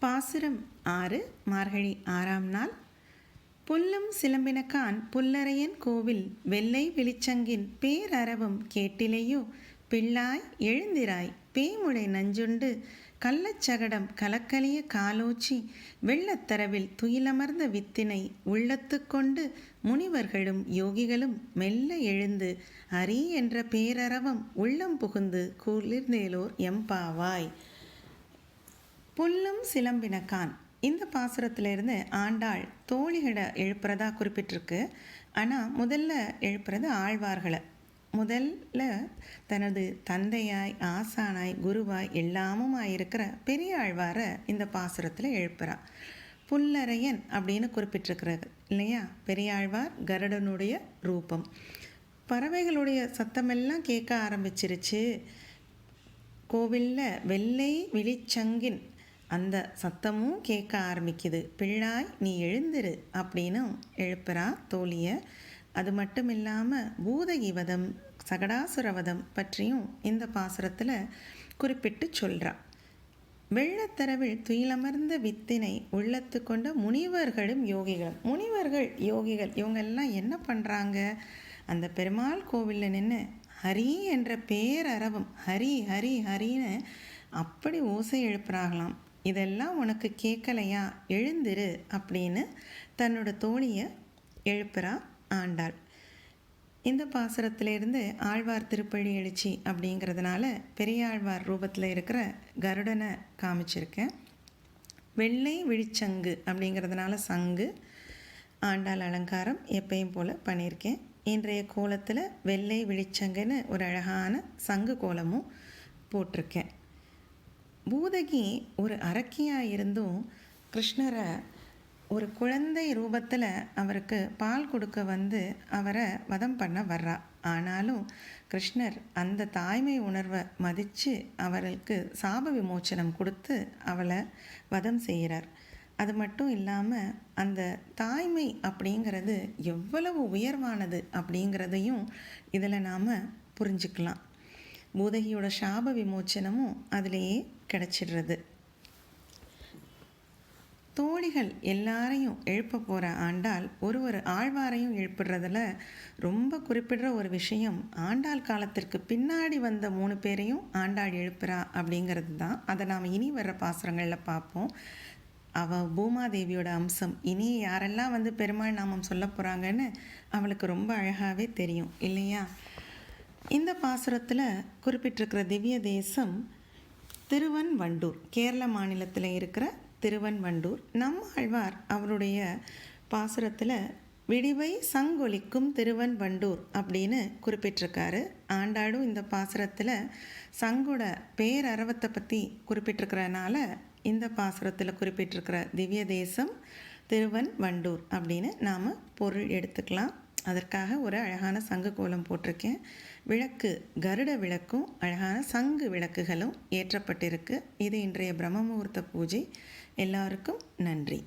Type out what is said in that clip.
பாசுரம் ஆறு மார்கழி ஆறாம் நாள். புல்லும் சிலம்பினக்கான் புல்லரையன் கோவில் வெள்ளை வெளிச்சங்கின் பேரறவும் கேட்டிலேயோ பிள்ளாய் எழுந்திராய் பேமுடை நஞ்சுண்டு கள்ளச்சகடம் கலக்கலிய காலோச்சி வெள்ளத்தரவில் துயிலமர்ந்த வித்தினை உள்ளத்து கொண்டு முனிவர்களும் யோகிகளும் மெல்ல எழுந்து அரி என்ற பேரறவம் உள்ளம் புகுந்து குளிர்ந்தேலோர் எம்பாவாய் புல்லும் சிலம்பினக்கான். இந்த பாசுரத்திலிருந்து ஆண்டாள் தோழிகளை எழுப்புறதா குறிப்பிட்டிருக்கு. ஆனால் முதல்ல எழுப்புறது ஆழ்வார்களை. முதல்ல தனது தந்தையாய் ஆசானாய் குருவாய் எல்லாமும் ஆயிருக்கிற பெரிய ஆழ்வாரை இந்த பாசுரத்தில் எழுப்புறா. புல்லரையன் அப்படின்னு குறிப்பிட்டிருக்கிறது இல்லையா? பெரியாழ்வார் கருடனுடைய ரூபம். பறவைகளுடைய சத்தமெல்லாம் கேட்க ஆரம்பிச்சிருச்சு. கோவிலில் வெள்ளை விழிச்சங்கின் அந்த சத்தமும் கேட்க ஆரம்பிக்குது. பிள்ளாய் நீ எழுந்திரு அப்படின்னு எழுப்புறா தோழிய. அது மட்டும் இல்லாமல் பூதகிவதம் சகடாசுரவதம் பற்றியும் இந்த பாசுரத்தில் குறிப்பிட்டு சொல்கிறா வெள்ளத்தரவில் துயிலமர்ந்த வித்தினை உள்ளத்து கொண்ட முனிவர்களும் யோகிகளும். முனிவர்கள் யோகிகள் இவங்கெல்லாம் என்ன பண்ணுறாங்க அந்த பெருமாள் கோவிலில் நின்று ஹரி என்ற பேரறவம் ஹரி ஹரி ஹரின்னு அப்படி ஓசை எழுப்புறாங்களாம். இதெல்லாம் உனக்கு கேட்கலையா எழுந்திரு அப்படின்னு தன்னோட தோழியை எழுப்புறா ஆண்டாள். இந்த பாசுரத்திலிருந்து ஆழ்வார் திருப்பள்ளி எழுச்சி அப்படிங்கிறதுனால பெரியாழ்வார் ரூபத்தில் இருக்கிற கருடனை காமிச்சிருக்கேன் வெள்ளை விழிச்சங்கு அப்படிங்கிறதுனால சங்கு ஆண்டாள் அலங்காரம் எப்பயும் போல் பண்ணியிருக்கேன். இன்றைய கோலத்தில் வெள்ளை விழிச்சங்குன்னு ஒரு அழகான சங்கு கோலமும் போட்டிருக்கேன். பூதகி ஒரு அரக்கியாக இருந்தும் கிருஷ்ணரை ஒரு குழந்தை ரூபத்தில் அவருக்கு பால் கொடுக்க வந்து அவரை வதம் பண்ண வர்றா. ஆனாலும் கிருஷ்ணர் அந்த தாய்மை உணர்வை மதித்து அவர்களுக்கு சாப விமோச்சனம் கொடுத்து அவளை வதம் செய்கிறார். அது மட்டும் இல்லாமல் அந்த தாய்மை அப்படிங்கிறது எவ்வளவு உயர்வானது அப்படிங்கிறதையும் இதில் நாம் புரிஞ்சுக்கலாம். பூதகியோட சாப விமோச்சனமும் அதிலேயே கிடச்சிடுறது. தோழிகள் எல்லாரையும் எழுப்ப போகிற ஆண்டாள் ஒரு ஒரு ஆழ்வாரையும் எழுப்பிடுறதுல ரொம்ப குறிப்பிடுற ஒரு விஷயம் ஆண்டாள் காலத்திற்கு பின்னாடி வந்த மூணு பேரையும் ஆண்டாள் எழுப்புறா அப்படிங்கிறது தான். அதை நாம் இனி வர்ற பாசுரங்களில் பார்ப்போம். அவள் பூமாதேவியோட அம்சம் இனி யாரெல்லாம் வந்து பெருமாள் நாமம் சொல்ல போகிறாங்கன்னு அவளுக்கு ரொம்ப அழகாகவே தெரியும் இல்லையா? இந்த பாசுரத்தில் குறிப்பிட்டிருக்கிற திவ்ய தேசம் திருவன்வண்டூர் கேரள மாநிலத்தில் இருக்கிற திருவன்வண்டூர் நம்ம ஆழ்வார் அவருடைய பாசுரத்தில் விடிவை சங்கொலிக்கும் திருவன்வண்டூர் அப்படின்னு குறிப்பிட்டிருக்காரு. ஆண்டாடும் இந்த பாசுரத்தில் சங்கோட பேரரவத்தை பற்றி குறிப்பிட்டிருக்கிறனால இந்த பாசுரத்தில் குறிப்பிட்டிருக்கிற திவ்ய தேசம் திருவன் வண்டூர் அப்படின்னு நாம் பொருள் எடுத்துக்கலாம். அதற்காக ஒரு அழகான சங்கு கோலம் போட்டிருக்கேன். விளக்கு கருட விளக்கும் அழகான சங்கு விளக்குகளும் ஏற்றப்பட்டிருக்கு. இது இன்றைய பிரம்ம முகூர்த்த பூஜை. எல்லாருக்கும் நன்றி.